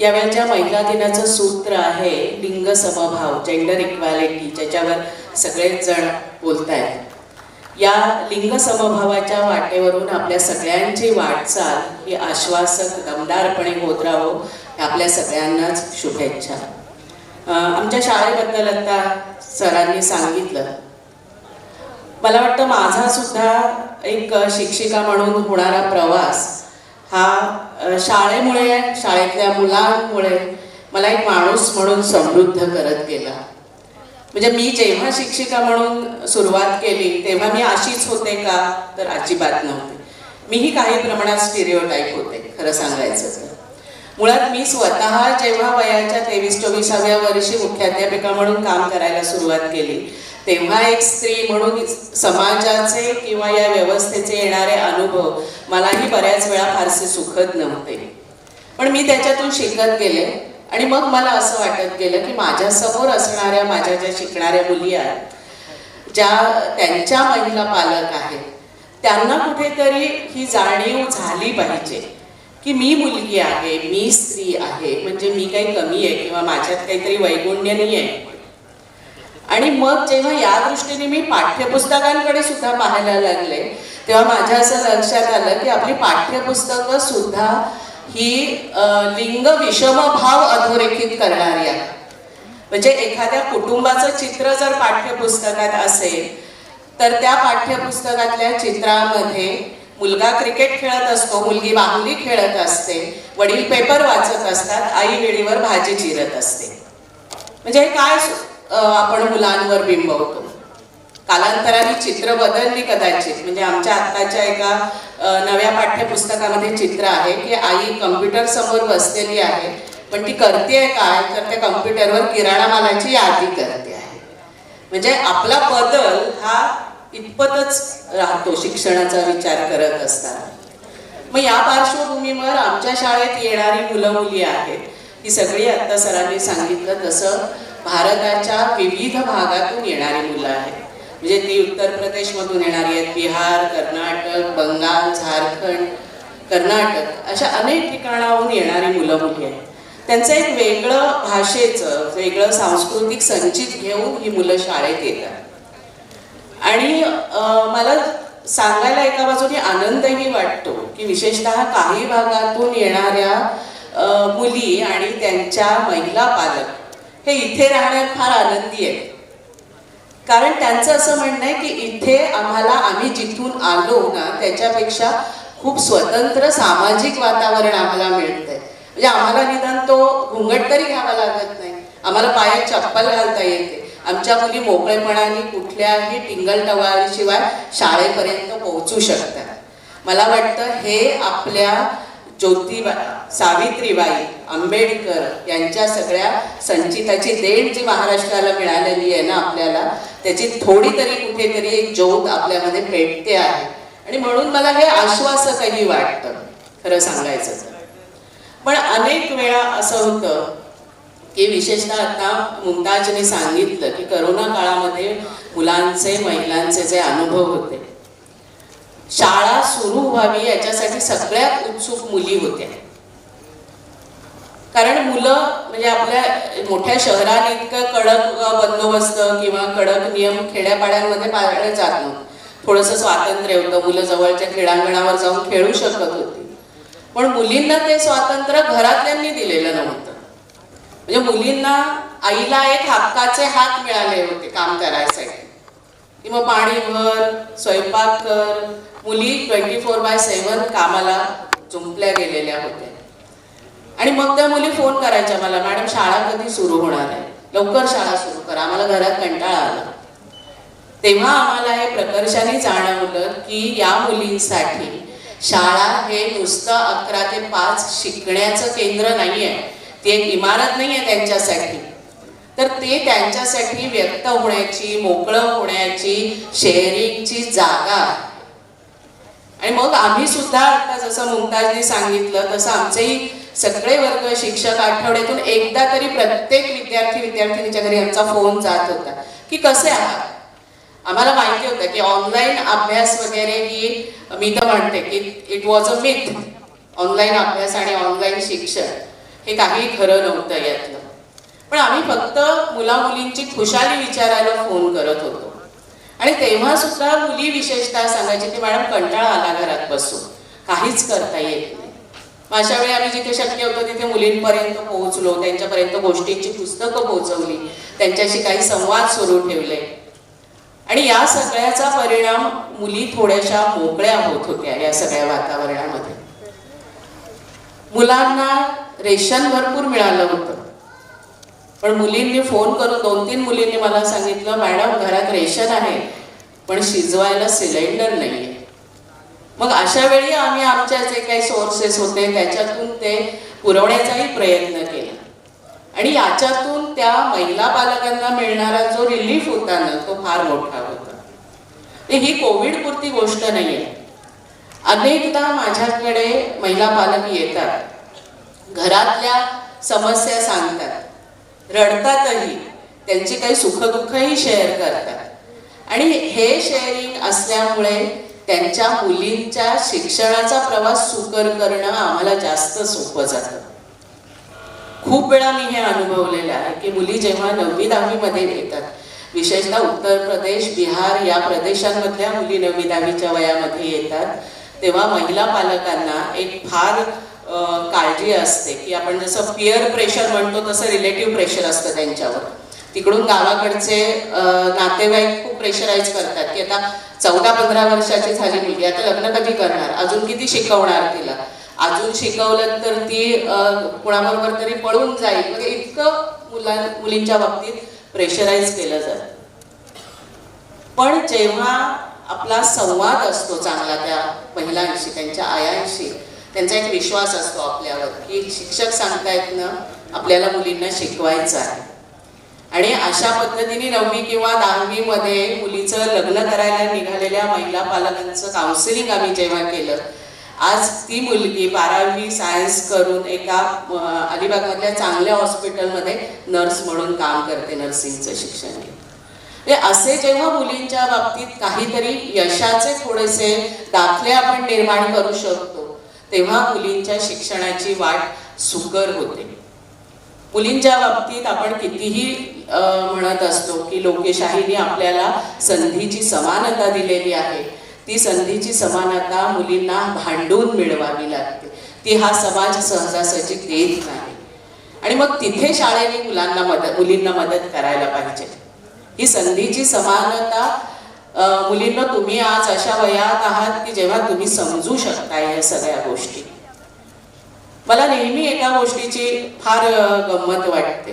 यावेळच्या महिला दिनाचं सूत्र आहे लिंग समभाव जेंडर इक्वॅलिटी ज्याच्यावर सगळेच जण बोलत आहेत या लिंग समभावाच्या वाटेवरून आपल्या सगळ्यांची वाटचाल ही आश्वासक दमदारपणे होत राहो आपल्या सगळ्यांनाच शुभेच्छा. आमच्या शाळेबद्दल आता सरांनी सांगितलं. मला वाटतं माझा सुद्धा एक शिक्षिका म्हणून होणारा प्रवास हा शाळेमुळे शाळेतल्या मुलांमुळे मला एक माणूस म्हणून समृद्ध करत गेला. म्हणजे मी जेव्हा शिक्षिका म्हणून सुरुवात केली तेव्हा मी अशीच होते का? तर अजिबात नव्हते. मीही काही प्रमाणात स्टिरिओटाईप होते खरं सांगायचं तर. मुळात मी स्वतः जेव्हा वयाच्या तेवीस चोवीसाव्या वर्षी मुख्याध्यापिका म्हणून काम करायला सुरुवात केली तेव्हा एक स्त्री म्हणून समाजाचे किंवा या व्यवस्थेचे येणारे अनुभव मलाही बऱ्याच वेळा फारसे सुखद नव्हते. पण मी त्याच्यातून शिकत गेले आणि मग मला असं वाटत गेलं की माझ्यासमोर असणाऱ्या माझ्या ज्या शिकणाऱ्या मुली आहेत ज्या त्यांच्या महिला पालक आहेत त्यांना कुठेतरी ही जाणीव झाली पाहिजे की मी मुलगी आहे मी स्त्री आहे म्हणजे मी काही कमी आहे किंवा माझ्यात काहीतरी वैगुण्य नाही आहे आणि मग जेव्हा या दृष्टीने मी पाठ्यपुस्तकांकडे सुद्धा पाहायला लागले तेव्हा माझ्या असं लक्षात आलं की आपली पाठ्यपुस्तकं सुद्धा ही लिंग विषमभाव अधोरेखित करणारी आहे म्हणजे एखाद्या कुटुंबाचं चित्र जर पाठ्यपुस्तकात असेल तर त्या पाठ्यपुस्तकातल्या चित्रामध्ये मुलगा क्रिकेट खेळत असतो मुलगी बाहुली खेळत असते वडील पेपर वाचत असतात आई वेळीवर भाजी चिरत असते. म्हणजे हे काय आपण मुलांवर बिंबवतो. कालांतराने चित्र बदलली कदाचित. म्हणजे आमच्या आत्ताच्या एका नव्या पाठ्यपुस्तकामध्ये चित्र आहे की आई कम्प्युटर समोर बसलेली आहे पण ती करते काय? तर त्या कम्प्युटरवर किराणा मालाची यादी करते आहे. म्हणजे आपला बदल हा इतपतच राहतो शिक्षणाचा विचार करत असताना. मग या पार्श्वभूमीवर आमच्या शाळेत येणारी मुलं मुली आहेत. ही सगळी आत्ता सरांनी सांगितलं. तसं भारताच्या विविध भागातून येणारी मुलं आहेत. म्हणजे ती उत्तर प्रदेशमधून येणारी आहेत बिहार कर्नाटक बंगाल झारखंड कर्नाटक अशा अनेक ठिकाणाहून येणारी मुलं मुली आहेत. त्यांचं एक वेगळं भाषेचं वेगळं सांस्कृतिक संचित घेऊन ही मुलं शाळेत येतात. आणि मला सांगायला एका बाजूने आनंदही वाटतो की विशेषतः काही भागातून येणाऱ्या मुली आणि त्यांच्या महिला पालक हे इथे राहण्यात फार आनंदी आहेत. कारण त्यांचं असं म्हणणं आहे की इथे आम्हाला आम्ही जिथून आलो ना त्याच्यापेक्षा खूप स्वतंत्र सामाजिक वातावरण आम्हाला मिळतंय. म्हणजे आम्हाला निदान तो घुंगट तरी घ्यावा लागत नाही. आम्हाला पायात चप्पल घालता येते. आमच्या मुली मोकळेपणाने कुठल्याही टिंगल टवाळीशिवाय शाळेपर्यंत पोहोचू शकतात. मला वाटतं हे आपल्या ज्योतिबा सावित्रीबाई आंबेडकर यांच्या सगळ्या संचिताची देण जी महाराष्ट्राला मिळालेली आहे ना आपल्याला त्याची थोडी तरी कुठेतरी एक ज्योत आपल्यामध्ये पेटते आहे. आणि म्हणून मला हे आश्वासकही वाटतं खरं सांगायचं तर. पण अनेक वेळा असं होतं की विशेषतः आता मुमताजने सांगितलं की करोना काळामध्ये मुलांचे महिलांचे जे अनुभव होते शाळा सुरू व्हावी याच्यासाठी सगळ्यात उत्सुक मुली होत्या. कारण मुलं म्हणजे आपल्या मोठ्या शहरात इतकं कडक बंदोबस्त किंवा कडक नियम खेड्यापाड्यांमध्ये पाळले जात नव्हतं. थोडंसं स्वातंत्र्य होतं मुलं जवळच्या क्रीडांगणावर जाऊन खेळू शकत होती. पण मुलींना ते स्वातंत्र्य घरातल्यांनी दिलेलं नव्हतं. म्हणजे मुलींना आईला एक हक्काचे हात मिळाले होते काम करायसाठी. की मग पाणी भर स्वयंपाक कर. मुली ट्वेंटी फोर बाय सेवन कामाला जुंपल्या गेलेल्या होत्या. आणि मग त्या मुली फोन करायच्या मला मॅडम शाळा कधी सुरू होणार आहे? लवकर शाळा सुरू करा आम्हाला घरात कंटाळा आला. तेव्हा आम्हाला हे प्रकर्षाने जाणवलं की या मुलींसाठी शाळा हे नुसतं अकरा ते पाच शिकण्याचं केंद्र नाही आहे ती एक इमारत नाही आहे त्यांच्यासाठी. तर ते त्यांच्यासाठी व्यक्त होण्याची मोकळं होण्याची शेअरिंगची जागा. आणि मग आम्ही सुद्धा आता जसं मुमताजने सांगितलं तसं आमचेही सगळे वर्ग शिक्षक आठवड्यातून एकदा तरी प्रत्येक विद्यार्थी विद्यार्थिनीच्या घरी आमचा फोन जात होता. की कसे आहात? आम्हाला माहिती होतं की ऑनलाईन अभ्यास वगैरे ही मी तर म्हणते की it was a myth online अभ्यास आणि ऑनलाईन शिक्षण हे काही खरं नव्हतं यातलं. पण आम्ही फक्त मुला मुलींची खुशाली विचारायला फोन करत होतो. आणि तेव्हा सुद्धा मुली विशेषतः सांगायचे की मॅडम कंटाळा आला घरात बसून. काहीच करता येत नाही. मग अशा वेळी आम्ही जिथे शक्य होतो तिथे मुलींपर्यंत पोहोचलो. त्यांच्यापर्यंत गोष्टींची पुस्तकं पोहोचवली. त्यांच्याशी काही संवाद सुरू ठेवले. आणि या सगळ्याचा परिणाम मुली थोड्याशा मोकळ्या होत होत्या या सगळ्या वातावरणामध्ये. मुलांना रेशन भरपूर मिळालं होतं. पण मुलींनी फोन करून दोन तीन मुलींनी मला सांगितलं मॅडम घरात रेशन आहे पण शिजवायला सिलेंडर नाही मग अशा वेळी आम्ही आमच्या जे काही सोर्सेस होते त्याच्यातून ते पुरवण्याचाही प्रयत्न केला. आणि याच्यातून त्या महिला पालकांना मिळणारा जो रिलीफ होता ना तो फार मोठा होता. ते ही कोविड पुरती गोष्ट आहे अनेकदा माझ्याकडे महिला पालक येतात घरातल्या समस्या सांगतात. रडतातही. त्यांची काही सुखदुःखही शेअर करतात. आणि हे शेअरिंग असल्यामुळे त्यांच्या मुलींच्या शिक्षणाचा प्रवास सुकर करणं आम्हाला जास्त सोपं जातं. खूप वेळा मी हे अनुभवलेलं आहे की मुली जेव्हा नववी दहावीमध्ये येतात विशेषतः उत्तर प्रदेश बिहार या प्रदेशांमधल्या मुली नववी दहावीच्या वयामध्ये येतात तेव्हा महिला पालकांना एक फार काळजी असते. की आपण जसं पिअर प्रेशर म्हणतो तसं रिलेटिव्ह प्रेशर असतं त्यांच्यावर. तिकडून गावाकडचे नातेवाईक खूप प्रेशराईज करतात की आता चौदा पंधरा वर्षाची झाली मुलगी आता लग्न कधी करणार? अजून किती शिकवणार तिला? अजून शिकवलं तर ती कुणाबरोबर तरी पळून जाईल. म्हणजे इतकं मुला मुलींच्या बाबतीत प्रेशराईज केलं जातं. पण जेव्हा आपला संवाद असतो चांगला त्या महिलांशी त्यांच्या आयांशी त्यांचा एक विश्वास असतो आपल्यावर की शिक्षक सांगतायत ना आपल्याला मुलींना शिकवायचं आहे. आणि अशा पद्धतीने नववी किंवा दहावीमध्ये मुलीचं लग्न करायला निघालेल्या महिला पालकांचं काउन्सिलिंग आम्ही जेव्हा केलं आज ती मुलगी बारावी सायन्स करून एका अलिबागमधल्या चांगल्या हॉस्पिटलमध्ये नर्स म्हणून काम करते नर्सिंगचं शिक्षण घेते म्हणजे असे जेव्हा मुलींच्या बाबतीत काहीतरी यशाचे थोडेसे दाखले आपण निर्माण करू शकतो तेव्हा मुलींच्या शिक्षणाची वाट सुकर होते. मुलींच्या बाबतीत आपण कितीही अं, म्हणत असतो की लोकशाहीने आपल्याला संधीची समानता दिलेली आहे ती संधीची समानता मुलींना भांडून मिळवावी लागते. ती हा समाज सहजासहजी देत नाही. आणि मग तिथे शाळेने मुलांना मदत मुलींना मदत करायला पाहिजे. ही संधीची समानता मुलींना तुम्ही आज अशा वयात आहात की जेव्हा तुम्ही समजू शकता या सगळ्या गोष्टी. मला नेहमी एका गोष्टीची फार गंमत वाटते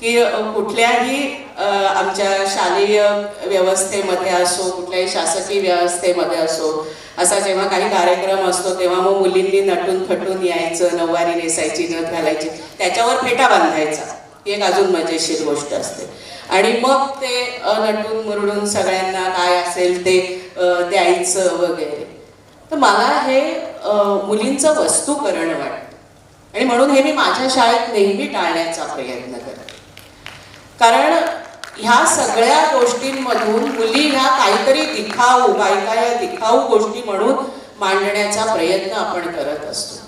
की कुठल्याही आमच्या शालेय व्यवस्थेमध्ये असो कुठल्याही शासकीय व्यवस्थेमध्ये असो असा जेव्हा काही कार्यक्रम असतो तेव्हा मग मुलींनी नटून थटून यायचं नऊवारी नेसायची नथ घालायची त्याच्यावर फेटा बांधायचा. एक अजून मजेशीर गोष्ट असते. आणि मग ते अं, नटून मुरडून सगळ्यांना काय असेल ते द्यायचं वगैरे. तर मला हे मुलींचं वस्तूकरण वाटतं. आणि म्हणून हे मी माझ्या शाळेत नेहमी टाळण्याचा प्रयत्न करते. कारण ह्या सगळ्या गोष्टींमधून मुली ह्या काहीतरी दिखाऊ बायका या दिखाऊ गोष्टी म्हणून मांडण्याचा प्रयत्न आपण करत असतो.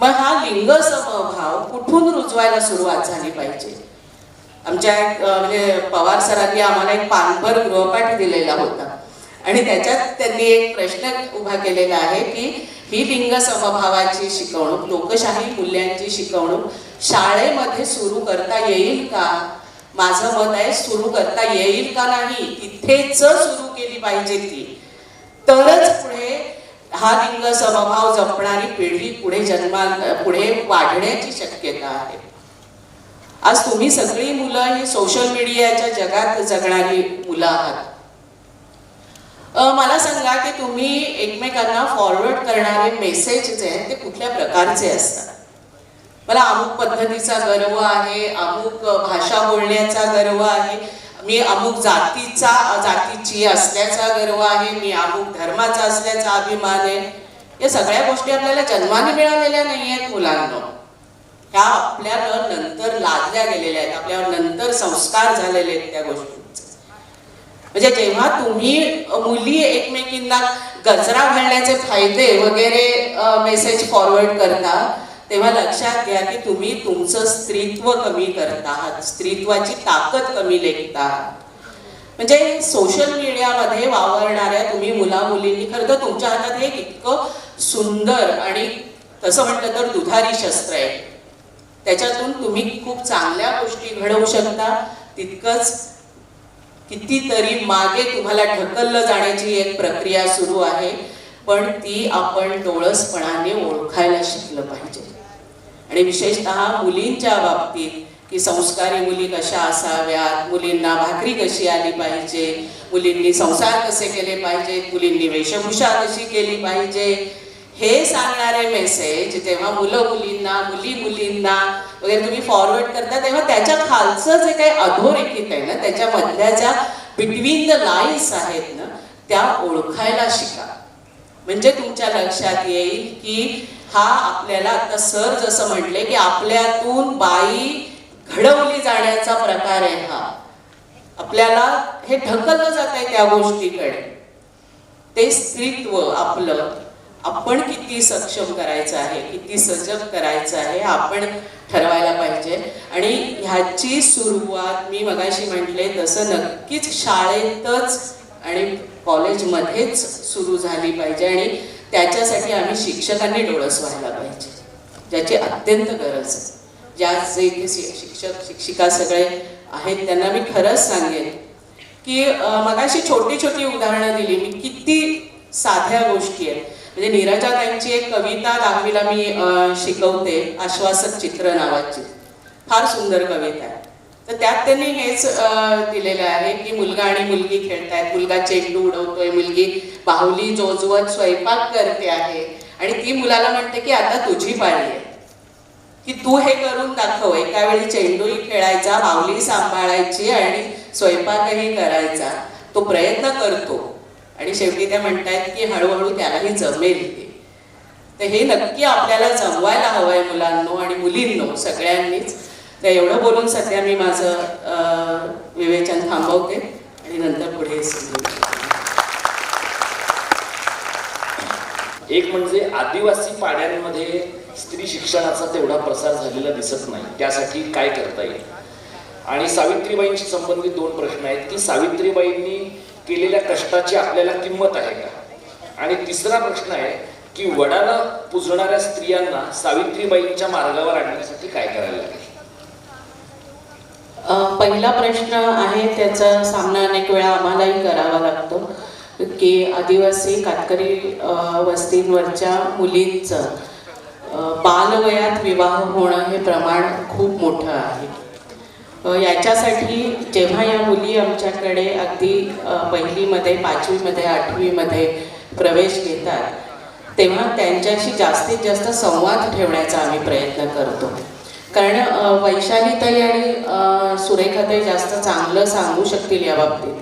मग हा लिंग समभाव कुठून रुजवायला सुरुवात झाली पाहिजे? आमच्या एक, म्हणजे पवार सरांनी आम्हाला एक पानभर गृहपाठ दिलेला होता. आणि त्याच्यात त्यांनी एक प्रश्न उभा केलेला आहे की ही लिंग समभावाची शिकवणूक लोकशाही मूल्यांची शिकवणूक शाळेमध्ये सुरू करता येईल का? माझं मत आहे सुरू करता येईल का नाही? तिथेच सुरू केली पाहिजे ती. तरच पुढे हा लिंग समभाव जपणारी पिढी पुढे जन्मा पुढे वाढण्याची शक्यता आहे. आज तुम्ही सगळी मुलं ही सोशल मीडियाच्या जगात जगणारी मुलं आहात. मला सांगा की तुम्ही एकमेकांना फॉरवर्ड करणारे मेसेज जे आहेत ते कुठल्या प्रकारचे असतात? मला अमुक पद्धतीचा गर्व आहे अमुक भाषा बोलण्याचा गर्व आहे मी अमुक जातीचा जातीची असल्याचा गर्व आहे मी अमुक धर्माचा असल्याचा अभिमान आहे. या सगळ्या गोष्टी आपल्याला जन्माने मिळालेल्या नाही आहेत मुलांना. ह्या आपल्याला नंतर लादल्या गेलेल्या आहेत आपल्यावर नंतर संस्कार झालेले आहेत त्या गोष्टींचे म्हणजे जेव्हा तुम्ही मुली एकमेकींना गजरा घालण्याचे फायदे वगैरे मेसेज फॉरवर्ड करता तेव्हा लक्षात घ्या की तुम्ही तुमचं स्त्रीत्व कमी करत आहात स्त्रीत्वाची ताकद कमी लेखत आहात म्हणजे सोशल मीडियामध्ये वावरणाऱ्या तुम्ही मुला मुलींनी खरं तर तुमच्या हातात हे इतकं सुंदर आणि तसं म्हटलं तर दुधारी शस्त्र आहे. त्याच्यातून तुम्ही खूप चांगल्या गोष्टी घडवू शकता. तितकंच कितीतरी मागे तुम्हाला ढकललं जाण्याची एक प्रक्रिया सुरू आहे. पण ती आपण डोळसपणाने ओळखायला शिकलं पाहिजे. आणि विशेषतः मुलींच्या बाबतीत की संस्कारी मुली कशा असाव्यात मुलींना भाकरी कशी आली पाहिजे मुलींनी संसार कसे केले पाहिजेत मुलींनी वेशभूषा कशी केली पाहिजे हे सांगणारे मेसेज जेव्हा मुलं मुलींना मुली मुलींना वगैरे तुम्ही फॉरवर्ड करता तेव्हा त्याच्या खालचं जे काही अधोरेखित आहे ना त्याच्या मधल्या ज्या बिटवीन द लाईन्स आहेत ना त्या ओळखायला शिका. म्हणजे तुमच्या लक्षात येईल की हा आपल्याला आता सर जसं म्हटले की आपल्यातून बाई घडवली जाण्याचा प्रकार आहे हा. आपल्याला हे ढकललं जात आहे त्या गोष्टीकडे. ते स्त्रीत्व आपलं आपण किती सक्षम करायचं आहे किती सजग करायचं आहे आपण ठरवायला पाहिजे. आणि ह्याची सुरुवात मी मगाशी म्हटले तसं नक्कीच शाळेतच आणि कॉलेजमध्येच सुरू झाली पाहिजे आणि त्याच्यासाठी आम्ही शिक्षकांनी डोळस व्हायला पाहिजे ज्याची अत्यंत गरज आहे. ज्या जे इथे शिक्षक शिक्षिका सगळे आहेत त्यांना मी खरंच सांगेन की मला मगाशी छोटी छोटी उदाहरणं दिली. मी किती साध्या गोष्टी आहेत. म्हणजे नीरजा त्यांची एक कविता दहावीला मी शिकवते आश्वासक चित्र नावाची. फार सुंदर कविता आहे. तर त्यात त्यांनी हेच दिलेलं आहे की मुलगा आणि मुलगी खेळतायत. मुलगा चेंडू उडवतोय मुलगी बाहुली जोजवत स्वयंपाक करते आहे. आणि ती मुलाला म्हणते की आता तुझी पाळी आहे. की तू हे करून दाखव. एका वेळी चेंडूही खेळायचा बाहुली सांभाळायची आणि स्वयंपाकही करायचा. तो प्रयत्न करतो. आणि शेवटी त्या म्हणतायत की हळूहळू त्यालाही जमेल ते तर हे नक्की आपल्याला जमवायला हवंय मुलांनो आणि मुलींनो सगळ्यांनीच. तर एवढं बोलून सध्या मी माझं विवेचन थांबवते आणि नंतर पुढे एक म्हणजे आदिवासी पाड्यांमध्ये स्त्री शिक्षणाचा तेवढा प्रसार झालेला दिसत नाही. त्यासाठी काय करता येईल? आणि सावित्रीबाईंशी संबंधित दोन प्रश्न आहेत. की सावित्रीबाईंनी केलेल्या कष्टाची आपल्याला किंमत आहे का? आणि तिसरा प्रश्न आहे की वडाला पुजणाऱ्या स्त्रियांना सावित्रीबाईंच्या मार्गावर आणण्यासाठी काय करायला लागेल? पहिला प्रश्न आहे त्याचा सामना अनेक वेळा आम्हालाही करावा लागतो की आदिवासी कातकरी वस्तींवरच्या मुलींचं बालवयात विवाह होणं हे प्रमाण खूप मोठं आहे. याच्यासाठी जेव्हा या मुली आमच्याकडे अगदी पहिलीमध्ये पाचवीमध्ये आठवीमध्ये प्रवेश घेतात तेव्हा त्यांच्याशी जास्तीत जास्त संवाद ठेवण्याचा आम्ही प्रयत्न करतो. कारण वैशालीताई आणि सुरेखाताई जास्त चांगलं सांगू शकतील या बाबतीत.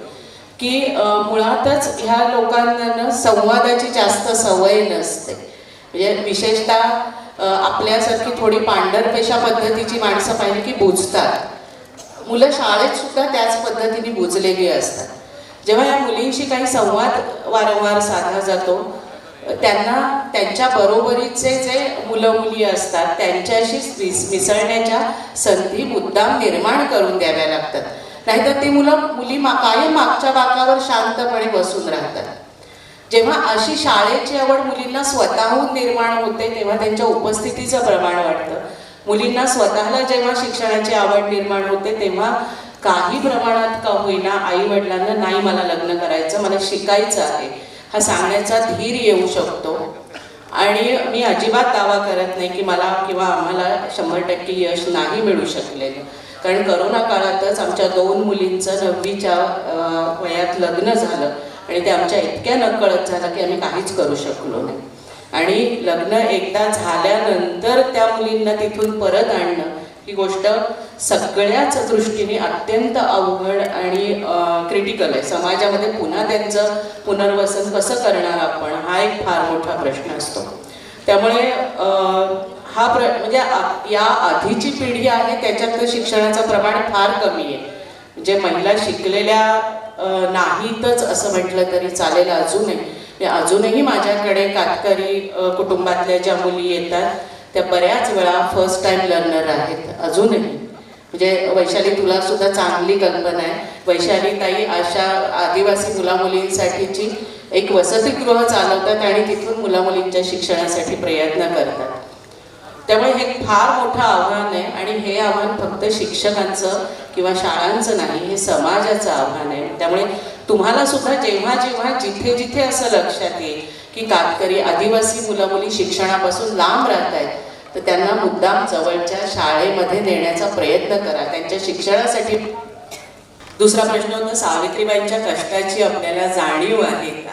की मुळातच ह्या लोकांना संवादाची जास्त सवय नसते. म्हणजे विशेषतः आपल्यासारखी थोडी पांढरपेशा पद्धतीची माणसं पाहिली की बुजतात. मुलं शाळेत सुद्धा त्याच पद्धतीने बुजलेली असतात. जेव्हा या मुलींशी काही संवाद वारंवार साधला जातो त्यांना त्यांच्या बरोबरीचे जे मुलं मुली असतात त्यांच्याशी मिस- मिसळण्याच्या संधी मुद्दाम निर्माण करून द्याव्या लागतात. नाहीतर ती मुलं मुली मा कायम मागच्या बाकावर शांतपणे बसून राहतात. जेव्हा अशी शाळेची आवड मुलींना स्वतःहून निर्माण होते तेव्हा त्यांच्या उपस्थितीचं प्रमाण वाढतं. मुलींना स्वतःला जेव्हा शिक्षणाची आवड निर्माण होते तेव्हा काही प्रमाणात का होईना आई वडिलांना नाही मला लग्न करायचं मला शिकायचं आहे. हा सांगण्याचा धीर येऊ शकतो. आणि मी अजिबात दावा करत नाही की मला किंवा आम्हाला शंभर टक्के यश नाही मिळू शकलेलं. कारण करोना काळातच आमच्या दोन मुलींचं नववीच्या वयात लग्न झालं आणि ते आमच्या इतक्या नकळत झालं की आम्ही काहीच करू शकलो नाही. आणि लग्न एकदा झाल्यानंतर त्या मुलींना तिथून परत आणणं ही गोष्ट सगळ्याच दृष्टीने अत्यंत अवघड आणि क्रिटिकल आहे. समाजामध्ये पुन्हा त्यांचं पुनर्वसन कसं करणार आपण हा एक फार मोठा प्रश्न असतो. त्यामुळे हा प्र म्हणजे या आधीची पिढी आहे त्याच्यात शिक्षणाचं प्रमाण फार कमी आहे. म्हणजे महिला शिकलेल्या नाहीतच असं म्हटलं तरी चालेल अजूनही. म्हणजे अजूनही माझ्याकडे कातकरी कुटुंबातल्या ज्या मुली येतात त्या बऱ्याच वेळा फर्स्ट टाइम लर्नर आहेत अजूनही. म्हणजे वैशाली तुला सुद्धा चांगली कल्पना आहे. वैशाली ताई अशा आदिवासी मुला मुलींसाठीची एक वसतिगृह चालवतात आणि तिथून मुला मुलींच्या शिक्षणासाठी प्रयत्न करतात. त्यामुळे हे फार मोठं आव्हान आहे आणि हे आव्हान फक्त शिक्षकांचं किंवा शाळांचं नाही हे समाजाचं आव्हान आहे. त्यामुळे तुम्हाला सुद्धा जेव्हा जेव्हा जिथे जिथे असं लक्षात येईल की कातकरी आदिवासी मुलं मुली शिक्षणापासून लांब राहत आहेत तर त्यांना मुद्दाम जवळच्या शाळेमध्ये नेण्याचा प्रयत्न करा. त्यांच्या शिक्षणासाठी दुसरा प्रश्न होता सावित्रीबाईंच्या कष्टाची आपल्याला जाणीव आहे का?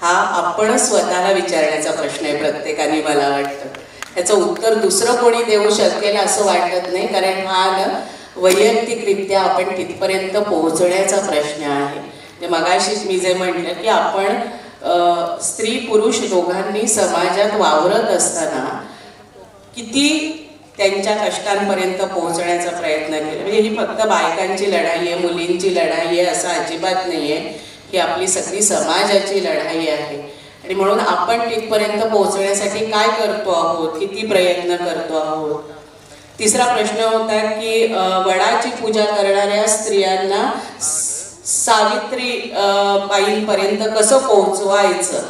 हा आपणच स्वतःला विचारण्याचा प्रश्न आहे प्रत्येकाने मला वाटतं. याचं उत्तर दुसरं कोणी देऊ शकेल असं वाटत नाही कारण हा ना वैयक्तिकरित्या आपण तिथपर्यंत पोहोचण्याचा प्रश्न आहे. म्हणजे मगाशीच मी जे म्हटलं की आपण स्त्री पुरुष दोघांनी समाजात वावरत असताना किती त्यांच्या कष्टांपर्यंत पोहोचण्याचा प्रयत्न केला. म्हणजे ही फक्त बायकांची लढाई आहे मुलींची लढाई आहे असं अजिबात नाही आहे ही आपली सगळी समाजाची लढाई आहे. आणि म्हणून आपण तिथपर्यंत पोहोचण्यासाठी काय करतो आहोत? किती प्रयत्न करतो आहोत? तिसरा प्रश्न होता की वडाची पूजा करणाऱ्या स्त्रियांना सावित्री बाईंपर्यंत कसं पोहोचवायचं?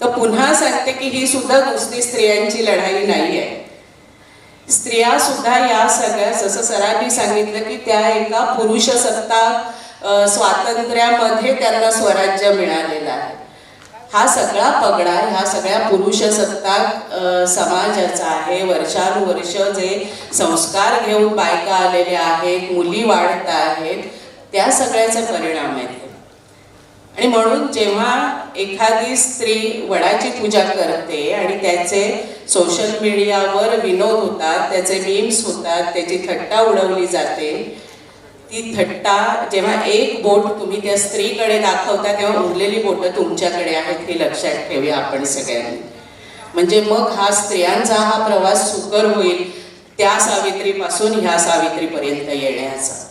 तर पुन्हा सांगते की ही सुद्धा नुसती स्त्रियांची लढाई नाही आहे स्त्रिया सुद्धा या सगळ्या जसं सरांनी सांगितलं की त्या एका पुरुष सत्ता स्वातंत्र्यामध्ये त्यांना स्वराज्य मिळालेलं आहे. हा सगळा पगडा ह्या सगळ्या पुरुष सत्ताक समाजाचा आहे. वर्षानुवर्ष जे संस्कार घेऊन बायका आलेल्या आहेत मुली वाढत आहेत त्या सगळ्याचा परिणाम आहे. आणि म्हणून जेव्हा एखादी स्त्री वडाची पूजा करते आणि त्याचे सोशल मीडियावर विनोद होतात त्याचे मीम्स होतात त्याची थट्टा उडवली जाते ती थट्टा जेव्हा एक बोट तुम्ही त्या स्त्रीकडे दाखवता तेव्हा उरलेली बोटं तुमच्याकडे आहेत हे लक्षात ठेवूया आपण सगळ्यांनी. म्हणजे मग हा स्त्रियांचा हा प्रवास सुकर होईल त्या सावित्रीपासून ह्या सावित्रीपर्यंत येण्याचा.